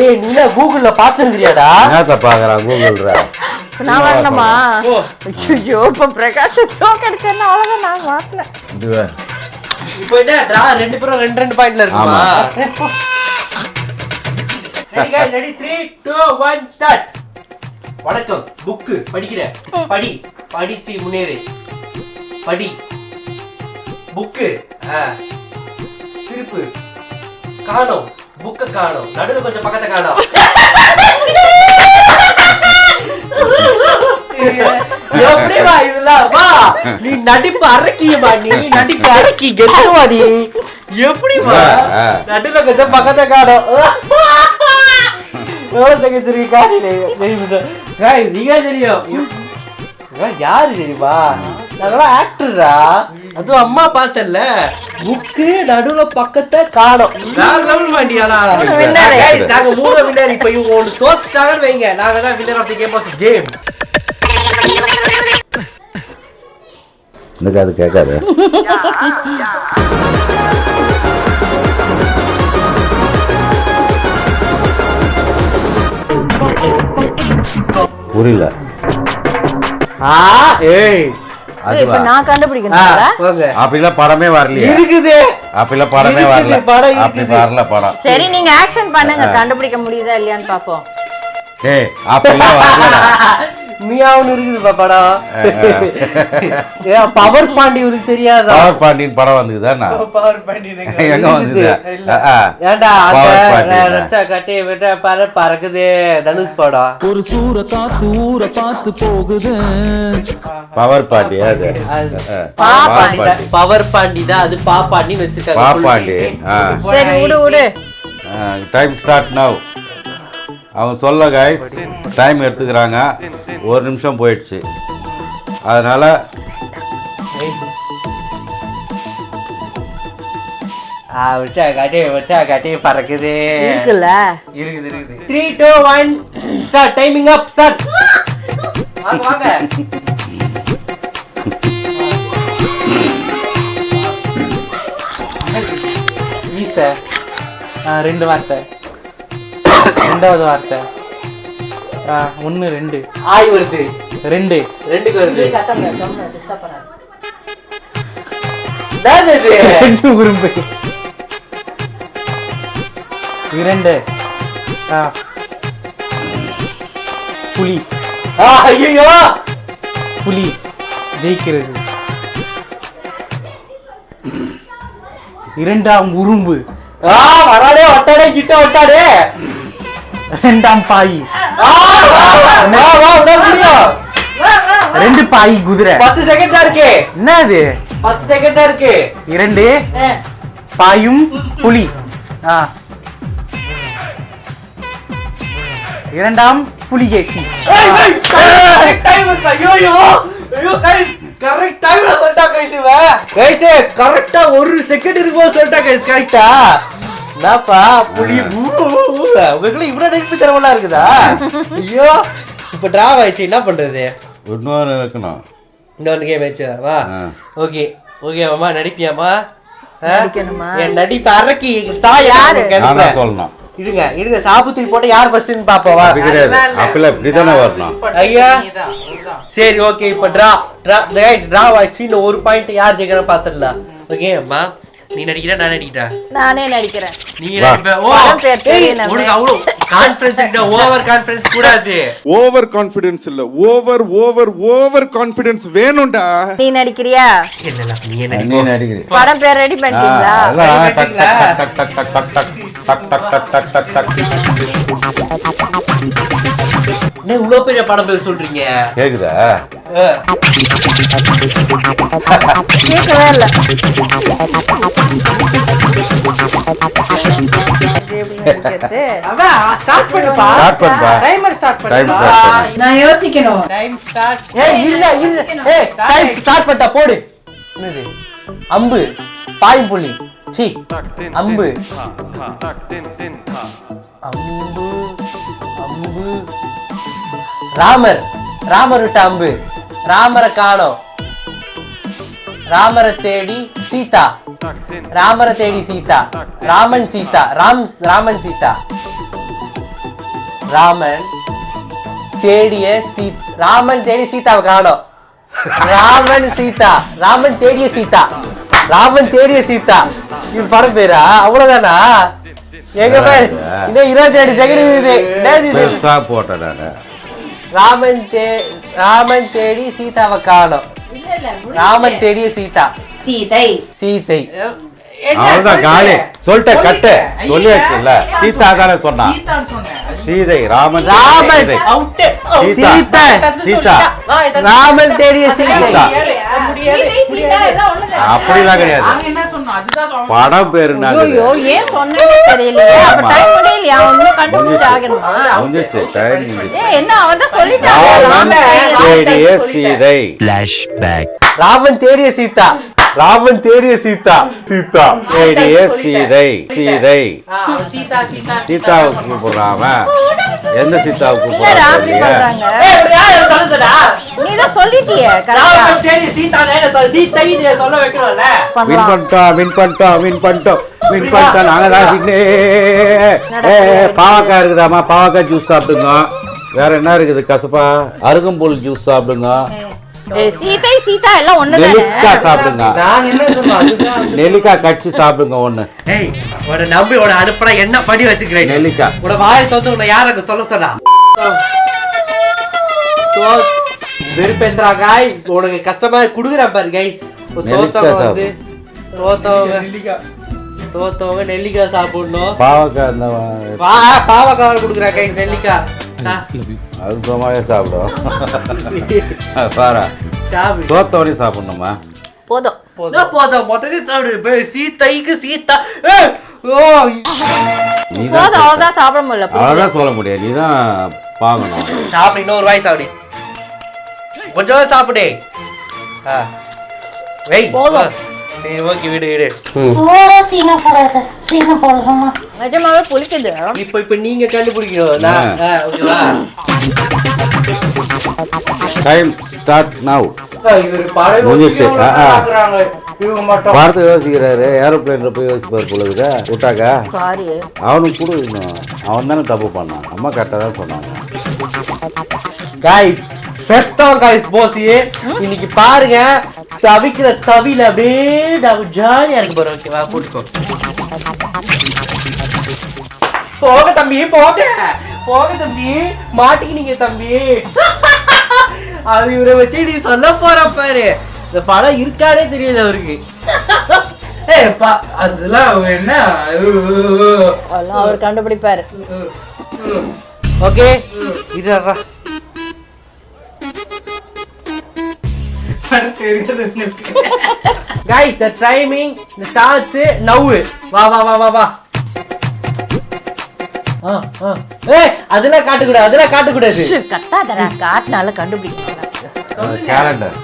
ஏய் நீ கூகுள்ல பாத்துக்கிறியாடா என்னத்த பாக்குறா கூகுள்ல நான் வரணுமா? ஐயோ இப்ப பிரகாஷ் தோக்க எடுக்கணும் அவ்வளவுதான் நான் மாத்தல இதுவே? இப்போ என்ன ரெண்டு பேரும் ரெண்டு ரெண்டு பாயிண்ட்ல இருக்குமா? Ready three two one start வணக்கம். புக்கு படிக்கிற. படி. படிச்சு முன்னேறு. படி. புக்கு திருப்பு. காணும். புக்க காணோம். நடுவுல கொஞ்சம் பக்கத்தை காணோம். எப்படிமா இதெல்லாம்? வா நீ நடிப்பு அரக்கியமா நீ நடிப்பு அரக்கி கெட்டுவா நீ எப்படிமா. நடுவுல கொஞ்சம் பக்கத்தை காணோம். எவ்வளவு காணியில காய் நீங்க தெரியும்? யாரு தெரியுமா? நாங்களாம் ஆக்டர்டா அதுவும் அம்மா பார்த்தல புக்கு நடுவுல பக்கத்தை காணோம் வேற லெவல். Guys, நாங்க மூணு வின்னர். இப்ப இவங்க ஒன்று தோத்துட்டாங்கன்னு வைங்க. நாங்க தான் winner of the game of the game இந்த காது கேட்காது. புரியல. ஆ ஏய். இப்ப நான் போங்க. அப்படிலாம் படமே வரலையே. இருக்குது. அப்படிலாம் படமே வரல. படம் அப்படி. வரல படம். சரி நீங்க ஆக்ஷன் பண்ணுங்க. கண்டுபிடிக்க முடியுதா இல்லையான்னு பாப்போம். ஏய் அப்படிலாம் மியாவுன்னு இருக்குதுப்பா படம் ஏன் பவர் பாண்டி உனக்கு தெரியாதா? பவர் பாண்டியன் படம் வந்ததுதானா பவர் பாண்டி எங்க வந்தது? அந்த. நச்சா கட்டி விட்ட பற பறக்குது தனுஷ் படம். ஒரு சூற காத்து ஊற பார்த்து போகுது. பவர் பாண்டி அது. பா பவர் பாண்டி தான். பாண்டி. பவர் பாண்டி தான். அது பா பாண்டின்னு வச்சிருக்காங்க. பா பாண்டி. சரி விடு விடு. டைம் ஸ்டார்ட் நவ் அவங்க சொல்ல கைஸ் டைம் எடுத்துக்கிறாங்க. ஒரு நிமிஷம் போயிடுச்சு. அதனால ஆ வச்சா காட்டி வச்சா காட்டி பறக்குது. இருக்குல்ல? இருக்குது இருக்குது. Three two one start timing up start வாங்க வாங்க. ஆ, ரெண்டு வார்த்தை. ரெண்டாவது வார்த்தை. ஆ, ஒண்ணு ரெண்டு. ஆய் வருது ரெண்டு. ரெண்டுக்கு வருது? ரெண்டு உரும்பு இரண்டு. ஆ. புலி. ஆ ஐயோ புலி. ஜெயிக்கிறது. இரண்டாம் உரும்பு. ஆ வராடே ஒட்டாடே கிட்ட ஒட்டாடே ரெண்டாம் பாய். ரெண்டு பாய் குதிரை. பத்து செகண்ட் தான் இருக்கு. என்ன அது பத்து செகண்ட் தான் இருக்கு. இரண்டு பாயும் புலி. இரண்டாம் புலிகேசி. கரெக்டா ஒரு செகண்ட் இருக்கும் சொல்லிட்டா கைஸ் கரெக்டா என்னப்பா புலி உங்களுக்கு இவ்வளவு நடிப்பு திறமெல்லாம் இருக்குதா? ஐயோ இப்ப டிராவ் ஆயிடுச்சு என்ன பண்றது? இன்னொரு வைக்கணும் இன்னொன்று கேம் ஆயிடுச்சு வா. ஆ. ஓகே ஓகே அம்மா நடிப்பியாம்மா? என் நடிப்பு அரக்கி தாய் யாரு? நான் தான் சொல்லணும். இருங்க இருங்க சாபுத்திரி போட்டு யார் ஃபர்ஸ்ட்னு பாப்போம் வா. அப்படி கிடையாது. அப்படிலாம் இப்படிதானே வரணும். ஐயா. சரி ஓகே இப்போ ட்ரா ட்ரா ட்ரா ஆச்சு இன்னும் ஒரு பாயிண்ட் யார் ஜெயிக்கிறா பாத்துடலாம் ஓகே அம்மா. நீ நடிக்கிற நான் நடிக்கிறேன் நானே நடிக்கிறேன் நீ. நடிப்ப ஓ. உனக்கு அவ்வளவு கான்ஃபிடன்ஸ் ஓவர் கான்ஃபிடன்ஸ் கூடாது ஓவர் கான்ஃபிடன்ஸ் இல்ல ஓவர் ஓவர் ஓவர் கான்ஃபிடன்ஸ் வேணும்டா நீ நடிக்கிறியா நீ படம் பேர் ரெடி பண்ணிட்டீங்களா டக் டக் டக் டக் டக் டக் டக் டக் டக் டக் இவ்வளவு பெரிய படம் பேர் சொல்றீங்க கேக்குதா கேட்கவே இல்ல? ஸ்டார்ட் பண்ணுப்பா ஸ்டார்ட் பண்ணுப்பா டைமர் ஸ்டார்ட் டைம் பண்ணுப்பா ஸ்டார்ட் பண்ணு நான் யோசிக்கணும் டைம் ஸ்டார்ட் ஏய் இல்ல இல்ல ஏய் டைம் ஸ்டார்ட் பண்ணிட்டா போடு என்னது அம்பு பாயும் புள்ளி சி அம்பு அம்பு அம்பு ராமர். ராமர் விட்ட அம்பு. ராமரை காணோம். ராமரை தேடி சீதா. ராமரை தேடி சீதா. ராமன் சீதா. ராம் ராமன் சீதா. ராமன் தேடிய சீ ராமன் தேடி சீதாவை காணோம். ராமன் சீதா. ராமன் தேடிய சீதா. ராமன் தேடிய சீதா. இது படம் பேரா? அவ்வளவுதானா? எங்க பேர். இன்னும் இருபத்தி ஏழு செகண்ட் இது? போட்டேன் நானு. ராமன் தே ராமன் தேடி சீதாவை காணோம். ராமன் தேடிய சீதா. சீதை. சீதை. அவ்வளவுதான் காலி. சொல்லிட்டேன் கட்டு. சொல்லியாச்சுல்ல? சீதா தானே சொன்னேன். சீதை ராமன் ராமன். சீதை. சீதா. ராமன் தேடிய சீதா. அப்படிலாம் கிடையாது. படம் பேரு ஏன் சொன்னேன்னு தெரியலையே. அப்ப. டைம் முடியலையா? அவன் இன்னும் கண்டுபிடிச்சு ஆகணுமா? முடிஞ்சிச்சு டைம் முடிஞ்சிச்சு. ஏ என்ன அவன் தான் சொல்லிட்டான். ராமன் தேடிய சீதை. ராமன் தேடிய சீதா. ராமன் தேடிய சீதா. சீதா. தேடிய சீதை சீதை சீதா. சீதா சீதாவை கூப்பிடுறாம எந்த சீதாவை என்னடா அப்படி கூப்பிடுறாங்க பண்றாங்க. நீ தான் சொல்லிட்டியே கரெக்டா சொல்ல வைக்கணும்ல? வின் பண்ணிட்டோம் வின் பண்ணிட்டோம் வின் பண்ணிட்டோம். வின் பண்ணிட்டோம் நாங்க தான் வின்னு. பாவக்காய் இருக்குதாம்மா? பாவக்காய் ஜூஸ் சாப்பிடுங்க. வேற என்ன இருக்குது? கசப்பா? அருகம்புல் ஜூஸ் சாப்பிடுங்க. சீதை சீதா எல்லாம் ஒண்ணுதானே? நெல்லிக்காய் சாப்பிடுங்க. நாங்க என்ன நெல்லிக்காய் கட்சி சாப்பிடுங்க ஒண்ணு. ஏய் உன நம்பி உன அனுப்புற என்ன படி வச்சுக்கிறேன்? நெல்லிக்காய். உன வாயை தோத்து உன்னை யாருக்கு சொல்ல சொன்னா? விருப்பேந்திரா காய் உனக்கு கஷ்டமா குடுக்குறேன் பாரு கைஸ் நெல்லிக்காய் தோத்தவங்க வந்து தோத்தவங்க. தோத்தவங்க நெல்லிக்காய் சாப்பிடணும். பாவக்காய் இந்த பா பாவக்காய் குடுக்குறேன் கைஸ் நெல்லிக்காய். ஆ, அது சும்மாவே சாப்பிடும். பாரா சாப்பிடு. தோத்தவனையும் சாப்பிடணுமா? போதும். என்ன போதும்? மொத்தத்தையும் சாப்பிடு. போய் சீதைக்கு சீதா ஏய், ஓ நீ போதும். தான் அவதான் சாப்பிட முடியல. அவ்வளோதான் சொல்ல முடியாது. நீ தான் பார்க்கணும் சாப்பிடு இன்னொரு வாய் சாப்பிடு. கொஞ்சம் சாப்பிடு. ஆ. வெய் போதும். சரி ஓகே விடு விடு நிஜமாவே புளிக்குது. இப்போ இப்போ நீங்க கண்டுபிடிக்கணும். நான், ஓகேவா? டைம் ஸ்டார்ட் நவ் இவர் பழைய முடிஞ்சிச்சு. யோசிக்கிறாரு. ஏரோப்ளேன்ல போய் யோசிப்பார் போல இருக்கா விட்டாக்கா அவனுக்கு கொடு இன்னும். அவன் தானே தப்பு பண்ணான். அம்மா கரெக்டாக தான் சொன்னாங்க. காய் செத்தோம் காய்ஸ் போசி இன்னைக்கு பாருங்க தவிக்கிற தவில அப்படியே நம்ம ஜாலியா இருக்கு பாரு ஓகேவா போட்டுக்கோ. போக தம்பி போக போக தம்பி. மாட்டிக்கினீங்க தம்பி. அது இவரை வச்சு நீ சொல்ல போற பாரு. இந்த படம் இருக்கானே தெரியாது அவருக்கு. அதெல்லாம் அவர் என்ன? அவர் கண்டுபிடிப்பாரு. ஓகே இது guys the timing the starts now. வா வா வா வா வா. ஆ, ஆ. ஏய் அதெல்லாம் காட்டக்கூடாது அதெல்லாம் காட்டக்கூடாது ஷு, கத்தாதடா காட்டினால கண்டுபிடிக்கலாம் கேலண்டர்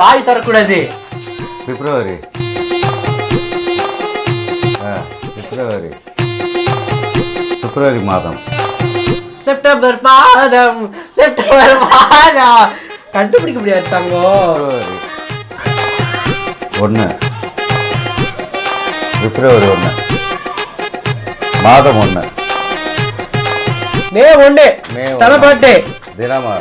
வாய் தரக்கூடாது பிப்ரவரி. ஆ, பிப்ரவரி. பிப்ரவரி மாதம். செப்டம்பர் மாதம். செப்டம்பர் மாதம். கண்டுபிடிக்க முடியாது தங்கம். ஒன்று பிப்ரவரி ஒன்று மாதம் ஒன்று மே ஒண்ணு மே ஒண்ணு. தலைப்பாட்டு. என்னவா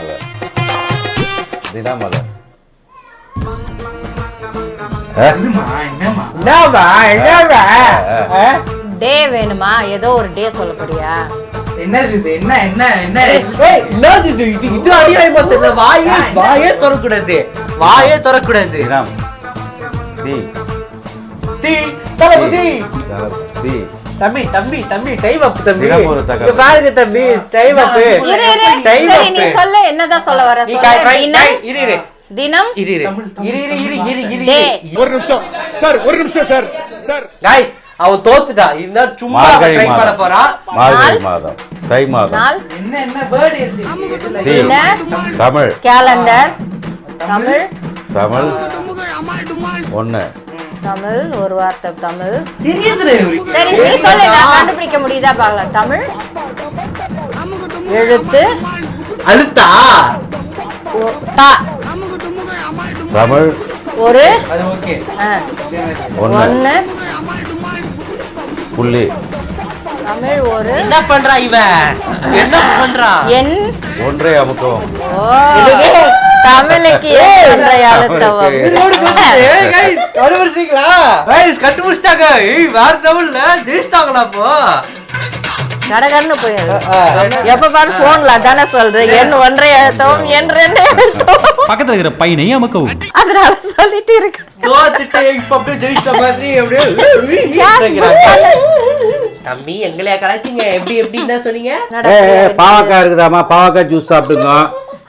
என்னவா ஆ? டே வேணுமா? ஏதோ ஒரு டே சொல்ல போறியா என்னது இது என்ன என்ன என்ன ஏய், ஏய், என்னது இது இது இது அநியாயமா தெரியல வாயே வாயே திறக்கூடாது வாயே திறக்கூடாது தினம் தி தீ தளபதி தி தம்பி தம்பி தம்பி டைம் அப் தம்பி தினம் ஒரு தகவல். இங்க பாருங்க தம்பி டைம் அப் இரு இரு டைம் சரி நீ அப் சொல்ல என்னதான் சொல்ல வர நீ சொல்லு. கை- கை- தினம் கை- இரு இரு தினம் இரு இரு இரு இரு இரு இரு இரு டே ஒரு நிமிஷம் சார் ஒரு நிமிஷம் சார் சார் गाइस அவன் தோத்துட்டான் இருந்தா சும்மா ட்ரை பண்ண மாதம். போறான் மார்கழி மாதம். தை மாதம். நாள்? என்ன என்ன வேர்டு எழுதி தமிழ். கேலண்டர் தமிழ்? தமிழ். ஒன்று தமிழ் ஒரு வார்த்தை தமிழ். சரி நீ சொல்லு நான் கண்டுபிடிக்க முடியுதா பார்க்கலாம் தமிழ். எழுத்து. அழுத்தா? தமிழ். ஒரு. அது புள்ளி. தமிழ் ஒரு என்ன பண்றா இவன் என்ன பண்றான் என் ஒன்றே அமுக்கம். தமிழுக்கு கண்டுபிடிச்சிட்டாங்க. வேற ல ஜெயிச்சிட்டாங்களா அப்போ? கடகன்னு போயிரு ஆ. எப்ப பாரு போன்ல தானே சொல்றேன் என் ஒன்றை எழுத்தவும் என் ரெண்டு எழுத்தவும் பக்கத்துல இருக்கிற பையனை அமுக்கவும். அதனால சொல்லிட்டு இருக்கு ஜெயிச்ச மாதிரி அப்படியே தம்பி எங்களையா கலாய்ச்சிங்க. எப்படி எப்படி என்ன சொன்னீங்க? பாவக்காய் இருக்குதாம்மா. பாவக்காய் ஜூஸ் சாப்பிடுங்க.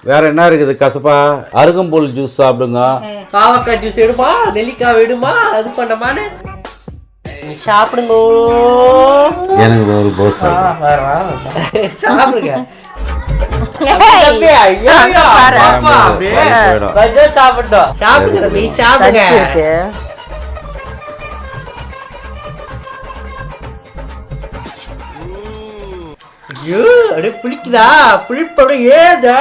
வேற என்ன இருக்குது கசப்பா? அருகம்புல் ஜூஸ் சாப்பிடுங்க. பாவக்காய் ஜூஸ் எடுமா நெல்லிக்காய் எடுமா அது பண்ணமான்னு. நீ சாப்பிடுங்க. எனக்கு ஒரு போஸ் சாப்பிடுங்க. சாப்பிட்டோம் சாப்பிடுங்க சாப்பிடுங்க. ஐயோ அப்படியே புளிக்குதா? புளிப்பு அப்படியே ஏதா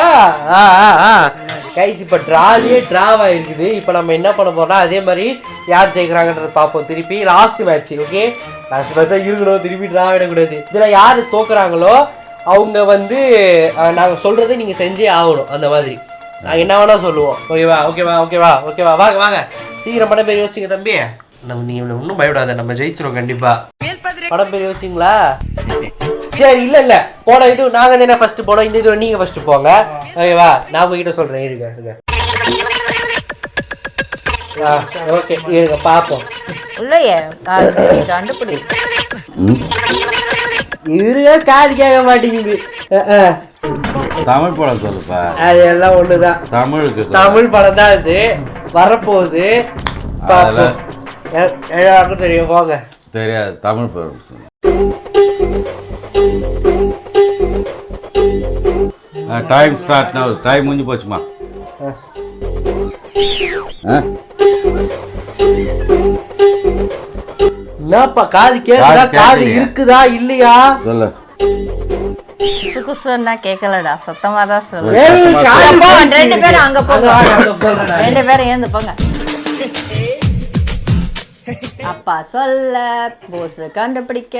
கைஸ் இப்போ ட்ராலியே ட்ராவ் ஆயிருக்குது. இப்போ நம்ம என்ன பண்ண போறோம்னா அதே மாதிரி யார் ஜெயிக்கிறாங்கன்றத பார்ப்போம். திருப்பி லாஸ்ட் மேட்ச் ஓகே லாஸ்ட் மேட்சாக இருக்கணும். திருப்பி ட்ரா ஆகிடக்கூடாது இதில் யார் தோக்குறாங்களோ அவங்க வந்து அஹ், நாங்க சொல்றதை நீங்க செஞ்சே ஆகணும். அந்த மாதிரி. நாங்கள் என்ன வேணா சொல்லுவோம். ஓகேவா ஓகேவா ஓகேவா ஓகேவா வாங்க வாங்க. சீக்கிரம் படம் பேர் யோசிங்க தம்பி. நம்ம நீ ஒன்றும் பயப்படாத. நம்ம ஜெயிச்சிரும் கண்டிப்பா. படம் பேர் யோசிங்களா? சரி இல்ல இல்ல. போன இது நாங்க தானே ஃபர்ஸ்ட் போனோம். இந்த இது நீங்க ஃபர்ஸ்ட் போங்க. ஓகேவா நான் உங்ககிட்ட சொல்றேன். இருங்க இருங்க. ஓகே இருங்க பாப்போம். இல்லையே கண்டுபிடி. ம். இருங்க காது கேட்க மாட்டேங்குது. தமிழ் படம் சொல்லுப்பா. அது எல்லாம் ஒண்ணுதான். தமிழுக்கு. தமிழ் படம் தான் இது வரப்போகுது. தெரியும். போங்க. தெரியாது. தமிழ் படம் டைம் ஸ்டார்ட் நவ் டைம் முடிஞ்சு போச்சுமா? என்னப்பா காது கேக்குதா? காது? இருக்குதா? இல்லையா? சொல்லு. சொன்னா கேட்கலடா. சத்தமா தான் சொல்லு. ஏய், சத்தமா காது சொல்லு. போ, பேசிட்டு ரெண்டு பேரும் அங்க போங்க. நான். ரெண்டு பேரும் ஏந்து போங்க. அப்பா சொல்ல போஸ் கண்டுபிடிக்க.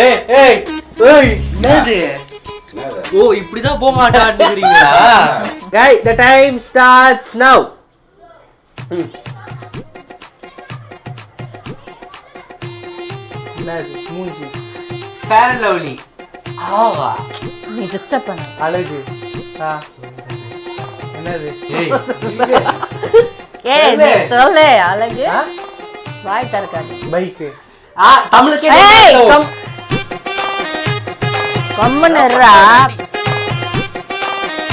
ஏய் ஏய் ஏய் என்னது? ஓ இப்படிதான் போக மாட்டான்றீங்களா டேய் the time starts now. என்னது மூஞ்சி? Fair lovely. ஆவா. நீ டிஸ்டர்ப் பண்ண. அழகு. ஆ. என்னது? ஏய். ஏய் சொல்லு. அழகு. வாய் திறக்காது. பைக் ஆ தமிழுக்கே ஏய் தெரியும். கம் கம்முன்னு இருடா.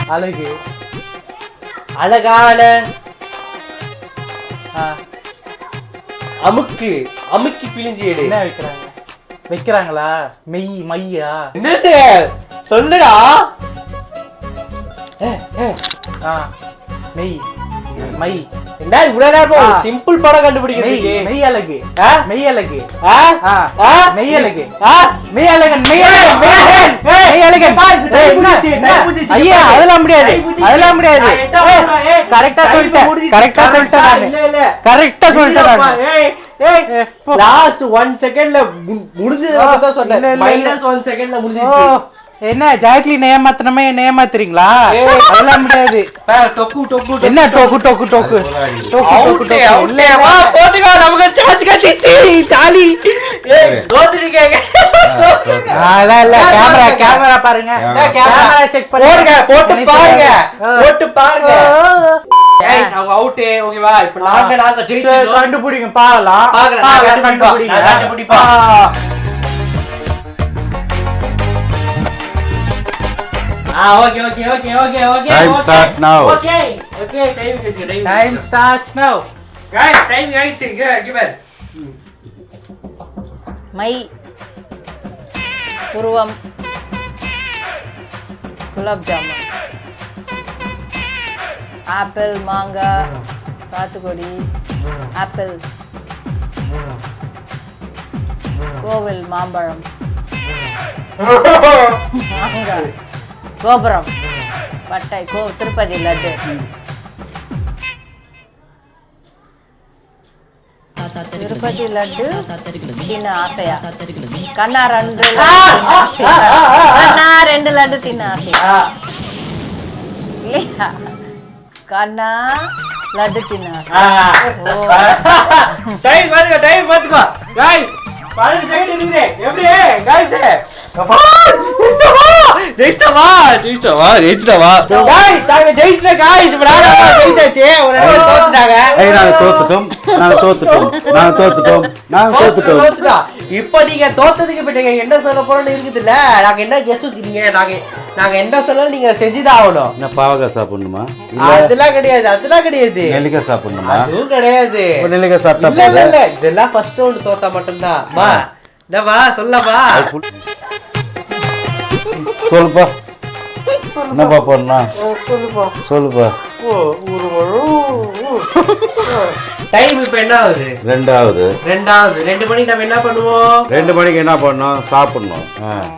அழகு. அழகான ஆ, அமுக்கு அமுக்கி பிழிஞ்சு எடு. என்ன வைக்கிறாங்க? வைக்கிறாங்களா? மெய் மையா? என்னது? சொல்லுடா. ஆ மெய் மை. என்ன இவ்வளவு நேரம் ஆ. சிம்பிள் படம் கண்டுபிடிக்கிறதுக்கு. மெய் அழகு? மெய் அழகு. அழகு. அழகன் அழகன் அழகன். ஐயா அதெல்லாம் முடியாது. அதெல்லாம் முடியாது. கரெக்டா சொல்லிட்டேன். கரெக்டா சொல்லிட்டேன். கரெக்டா சொல்லிட்டேன். லாஸ்ட் ஒன் செகண்ட்ல முடிஞ்சது சொன்னேன். மைனஸ் ஒன் செகண்ட்ல முடிஞ்சிச்சு. என்ன ஜாக்லின் ஏமாத்தினமே என்ன ஏமாத்துறீங்களா. அதெல்லாம் முடியாது. பா, டொக்கு டொக்கு என்ன டோக்கு. டோக்கு டோக்கு டோக்கு? டோக்கு டோக்கு. வா, போட்டுக்கோ, நமக்கு சார்ஜ் கட்டிச்சு. ஏய், தோத்துட்டீங்க. அதெல்லாம் இல்ல கேமரா கேமரா பாருங்க. கேமரா செக் பண்ணுங்க போடுங்க, போட்டு பாருங்க. போட்டு பாருங்க. அவங்க ஓகேவா? இப்ப நாங்க நாங்க. கண்டுபிடிங்க பாக்கலாம். பார்க்கறேன், ஆ. okay, okay, okay, okay, okay, Time start now. Okay, okay, time ஆயிடுச்சு, time டைம் ஆயிடுச்சு. ஸ்டார்ட்ஸ் நவ Guys, time ஆயிடுச்சு. பாரு. மை உருவம் குலாப் ஜாமுன் ஆப்பிள் மாங்காய் சாத்துக்குடி ஆப்பிள் கோவில் மாம்பழம் மாங்காய் கோபுரம் பட்டை கோ திருப்பதி லட்டு திருப்பதி லட்டு தின்ன ஆசையா கண்ணா ரெண்டு ஆ, ஆ, ஆ, ஆ, ஆ. கண்ணா ரெண்டு லட்டு தின்ன பதினஞ்சு செகண்ட் இருக்குது. எப்படி? காய்ஸ் ஜெயிச்சிட்டவா? ஜெயிச்சிட்டவா? ஜெயிச்சிட்டவா? காய்ஸ் நாங்க இப்ப ஜெயிச்சாச்சு. ஒரு ஏய் நாங்க தோத்துட்டோம். நாங்க தோத்துட்டோம். நாங்க தோத்துட்டோம். நாங்க தோத்துட்டோம் தோத்துட்டா. இப்ப நீங்க தோத்ததுக்கு இப்ப நீங்க என்ன சொல்ல போறோம்னு இருக்குதுல்ல? நாங்க என்ன கெஸ்ட் நீங்க நாங்க நாங்க என்ன சொன்னாலும் நீங்க செஞ்சுதான் ஆகணும். என்ன பாவக்காய் சாப்பிடணுமா? இல்ல அதெல்லாம் கிடையாது அதெல்லாம் கிடையாது. நெல்லிக்காய் சாப்பிடணுமா? அதுவும் கிடையாது. நெல்லிக்காய் சாப்பிட்டா இல்ல இல்ல. இல்ல. இதெல்லாம் ஃபர்ஸ்ட் ரவுண்ட் தோத்தா மட்டும்தான். மா என்னவா சொல்லவா சொல்லுப்பா. என்னப்பா பண்ணலாம் சொல்லுப்பா. டைம் இப்ப என்ன ஆகுது ரெண்டாவது. ரெண்டாவது. ரெண்டு மணிக்கு நம்ம என்ன பண்ணுவோம்? ரெண்டு மணிக்கு என்ன பண்ணோம்? சாப்பிடணும்.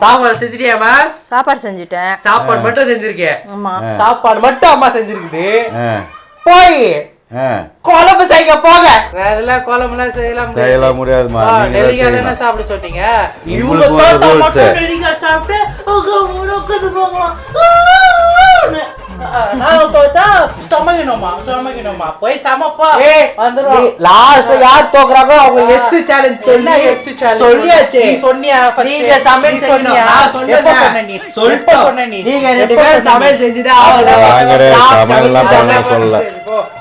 சாப்பாடு செஞ்சுட்டியாமா சாப்பாடு செஞ்சுட்டேன். சாப்பாடு மட்டும் செஞ்சிருக்கேன் ஆமா. சாப்பாடு மட்டும் அம்மா செஞ்சிருக்குது. போய். குழம்பு செய்ய போங்க அதெல்லாம் குழம்புலாம் செய்யலாம். செய்யலாம் முடியாதுமா நீங்க தான். சாப்பிட சொன்னீங்க. மட்டும் சாப்பிட்டு யார் தோக்குறாங்களோ அவங்க எஸ் சேலஞ்ச் என்ன எஸ் challenge? சொல்லியாச்சு நீ சொன்னியா? நீங்க சமையல். சொன்னியா? எப்ப சொன்ன நீ? எப்ப சொல்லிட்டோம். சொன்ன நீ? நீங்க ரெண்டு பேரும் சொன்ன சமையல்? செஞ்சுதான் ஆகணும்.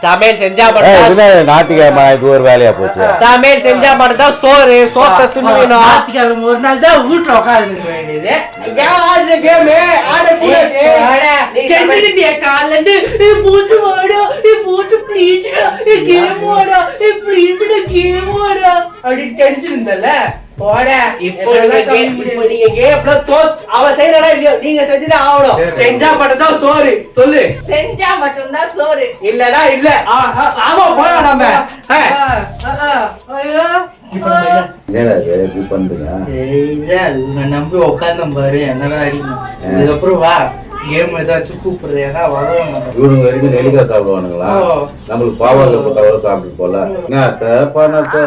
சமையல் செஞ்சா மட்டும் ஞாயிற்றுக்கிழமை இது ஒரு வேலையா போச்சு. சமையல் செஞ்சா மட்டும் தான் சோறு சோத்த துணுவிடும் ஞாயிற்றுக்கிழமை ஒரு நாள் தான் வீட்டுல உட்கார்ந்து இருக்க. வேண்டியது கேம் சமையல் காலைல இருந்து மூச்சு வாடா மூச்சு ப்ளீஸ் கேம் வாடா ப்ளீஸ் கேம் வாடா அப்படின்னு டென்ஷன் இருந்தல்ல செஞ்சா மட்டும் தான் சோறு. சொல்லு. செஞ்சா மட்டும்தான் சோறு. இல்லடா இல்ல. ஆமா போலாம் நம்ம. நம்பி பாரு. என்னதான் அடிக்கணும் இதுக்கப்புறம் வா. கேம் ஏதாச்சும் கூப்பிடுறேன்னா வருவாங்க இவனுங்க வரைக்கும் நெல்லிக்காய் சாப்பிடுவானுங்களா? ஓ. நம்மளுக்கு பாவாங்க போட்டா சாப்பிட்டு போல. என்ன பணத்தை